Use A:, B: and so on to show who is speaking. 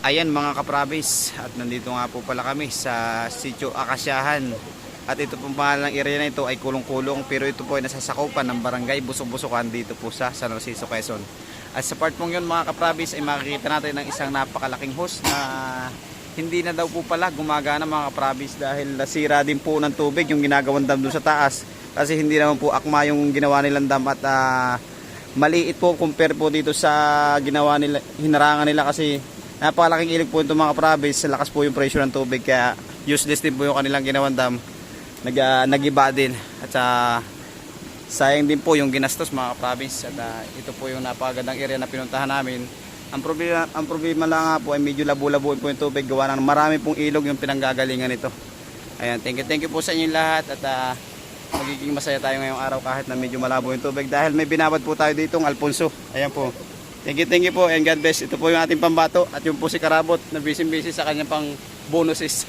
A: Ayan mga kaprabis at nandito nga po pala kami sa Sitio Akasyahan at ito pong pangalan ng area na ito ay kulong-kulong pero ito po ay nasasakupan ng barangay Busok-Busokan dito po sa San Narciso, Quezon. At sa part pong yun mga kaprabis ay makikita natin ng isang napakalaking hose na hindi na daw po pala gumagana mga kaprabis dahil nasira din po ng tubig yung ginagawang dam doon sa taas kasi hindi naman po akma yung ginawa nilang dam at ah, maliit po compare po dito sa ginawa nila hinarangan nila kasi napakalaking ilig po ito mga province lakas po yung pressure ng tubig kaya useless din po yung kanilang ginawang dam. Nag, ah, nagiba din. At ah, sayang din po yung ginastos mga province at ah, ito po yung napakagandang area na pinuntahan namin. Ang problema, ang problema lang nga po ay medyo labo-labo po yung tubig. Gawa ng marami pong ilog yung pinanggagalingan nito. Ayan thank you thank you po sa inyo lahat. At ah, magiging masaya tayo ngayong araw kahit na medyo malabo yung tubig. Dahil may binabad po tayo dito ng Alfonso. Ayan po. Thank you, thank you po and God bless. Ito po yung ating pambato at yung po si Karabot na busy busy sa kanyang pang bonuses.